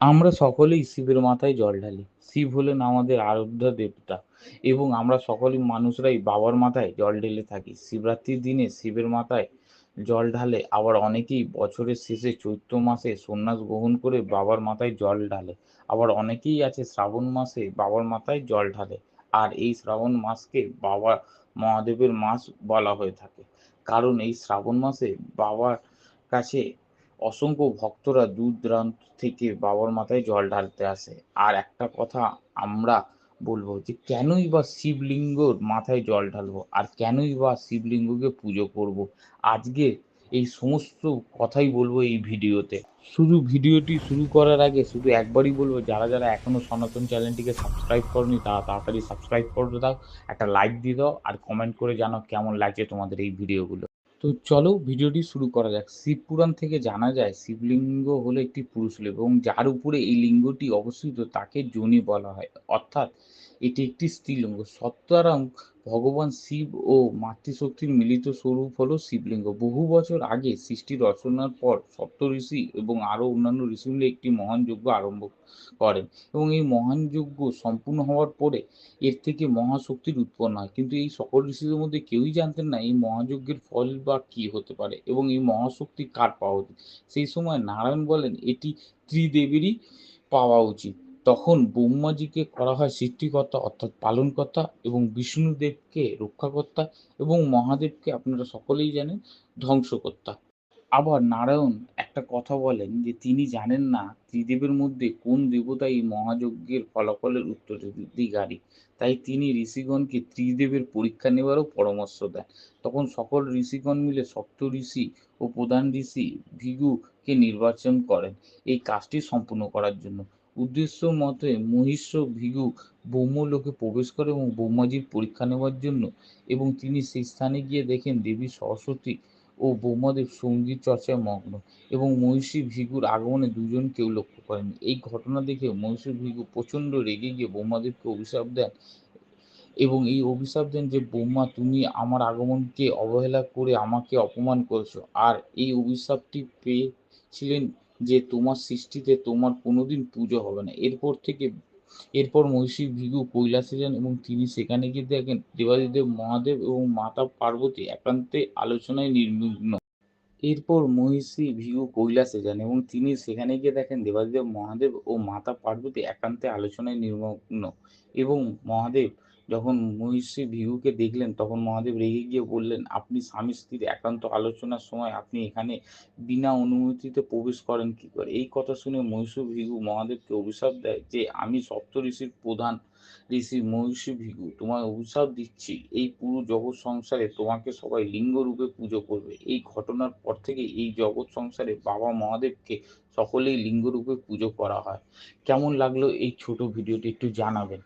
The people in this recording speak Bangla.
আমরা সকলেই শিবের মাথায় জল ঢালি। শিব হলেন আমাদের আরাধ্য দেবতা এবং আমরা সকলেই মানুষরাই বাবার মাথায় জল ঢেলে থাকি। শিবরাত্রির দিনে শিবের মাথায় জল ঢালে আবার অনেকেই বছরের শেষে চৈত্র মাসে সন্ন্যাস গ্রহণ করে বাবার মাথায় জল ঢালে। আবার অনেকেই আছে শ্রাবণ মাসে বাবার মাথায় জল ঢালে। আর এই শ্রাবণ মাসকে বাবা মহাদেবের মাস বলা হয়ে থাকে। কারণ এই শ্রাবণ মাসে বাবার কাছে অসংখ্য ভক্তরা দূর দূরান্ত থেকে বাবার মাথায় জল ঢালতে আসে। আর একটা কথা আমরা বলব যে, কেনই বা শিবলিঙ্গর মাথায় জল ঢালবো? আর কেনই বা শিবলিঙ্গকে পুজো করব? আজকে এই সমস্ত কথাই বলব এই ভিডিওতে। শুধু ভিডিওটি শুরু করার আগে শুধু একবারই বলব, যারা যারা এখনও সনাতন চ্যানেলটিকে সাবস্ক্রাইব করনি, তারা তাড়াতাড়ি সাবস্ক্রাইব করে দাও, একটা লাইক দিয়ে দাও, আর কমেন্ট করে জানাও কেমন লাগছে তোমাদের এই ভিডিওগুলো। তো চলো ভিডিওটি শুরু করা যাক। শিব পুরাণ থেকে জানা যায়, শিবলিঙ্গ হলো একটি পুরুষ লিঙ্গ এবং যার উপরে এই লিঙ্গটি অবস্থিত তাকে যোনি বলা হয়। অর্থাৎ এটি একটি স্ত্রীলিঙ্গ। সুতরাং ভগবান শিব ও মাতৃশক্তির মিলিত স্বরূপ হলো শিবলিঙ্গ। বহু বছর আগে সৃষ্টি রচনার পর সপ্ত ঋষি এবং আরও অন্যান্য ঋষি মিলে একটি মহান যজ্ঞ আরম্ভ করেন এবং এই মহান যজ্ঞ সম্পূর্ণ হওয়ার পরে এর থেকে মহাশক্তির উৎপন্ন হয়। কিন্তু এই সকল ঋষিদের মধ্যে কেউই জানতেন না এই মহাযজ্ঞের ফল বা কি হতে পারে এবং এই মহাশক্তি কার পাওয়া উচিত। সেই সময় নারায়ণ বলেন, এটি ত্রিদেবীরই পাওয়া উচিত। তখন ব্রহ্মাজিকে করা হয় সৃষ্টিকর্তা অর্থাৎ পালনকর্তা এবং বিষ্ণুদেবকে রক্ষাকর্তা এবং মহাদেবকে আপনারা সকলেই জানেন ধ্বংসকর্তা। আবার নারায়ণ একটা কথা বলেন যে তিনি জানেন না ত্রিদেবের মধ্যে কোন দেবতা এই মহাযজ্ঞের ফলাফলের উত্তরাধিকারী তাই তিনি ঋষিগণকে ত্রিদেবের পরীক্ষা নেওয়ারও পরামর্শ দেন। তখন সকল ঋষিগণ মিলে সপ্ত ঋষি ও প্রধান ঋষি ভিগুকে নির্বাচন করেন এই কাজটি সম্পূর্ণ করার জন্য। উদ্দেশ্য মতে মহিষ্য ভিগু ব্রহ্মলোকে প্রবেশ করে এবং ব্রহ্মাজির পরীক্ষা নেওয়ার জন্য এবং তিনি সেই স্থানে গিয়ে দেখেন দেবী সরস্বতী ও ব্রহ্মদেব সংগীত চর্চায় মগ্ন এবং মহিষী ভিগুর আগমনে দুজন কেউ লক্ষ্য করেন। এই ঘটনা দেখে মহিষী ভিগু প্রচণ্ড রেগে গিয়ে ব্রহ্মাদেবকে অভিশাপ দেন এবং এই অভিশাপ দেন যে, ব্রহ্মা, তুমি আমার আগমনকে অবহেলা করে আমাকে অপমান করেছ। আর এই অভিশাপটি পেয়েছিলেন যে তোমার সৃষ্টিতে তোমার কোনোদিন পুজো হবে না। এরপর থেকে, এরপর মহিষী, ভিগু, কৈলাসে যান এবং তিনি সেখানে গিয়ে দেখেন দেবাদিদেব, মহাদেব এবং মাতা পার্বতী একান্তে আলোচনায় নির্বিঘ্ন এরপর মহিষী, ভিগু, কৈলাসে যান এবং তিনি সেখানে গিয়ে দেখেন দেবাদিদেব, মহাদেব ও মাতা পার্বতী একান্তে আলোচনায় নির্মগ্ন এবং মহাদেব যখন মহিষী ভিগুকে দেখলেন, তখন মহাদেব রেগে গিয়ে বললেন, আপনি স্বামী স্ত্রীর একান্ত আলোচনার সময় আপনি এখানে বিনা অনুমতিতে প্রবেশ করেন কি করে? এই কথা শুনে মহিষী ভিগু মহাদেবকে অভিশাপ দেয় যে, আমি সপ্ত ঋষির প্রধান ঋষি মহিষী ভিগু, তোমায় অভিশাপ দিচ্ছি। এই পুরো জগৎ সংসারে তোমাকে সবাই লিঙ্গ রূপে পুজো করবে। এই ঘটনার পর থেকে এই জগৎ সংসারে বাবা মহাদেবকে সকলেই লিঙ্গ রূপে পুজো করা হয়। কেমন লাগল এই ছোট ভিডিওটি একটু জানাবেন।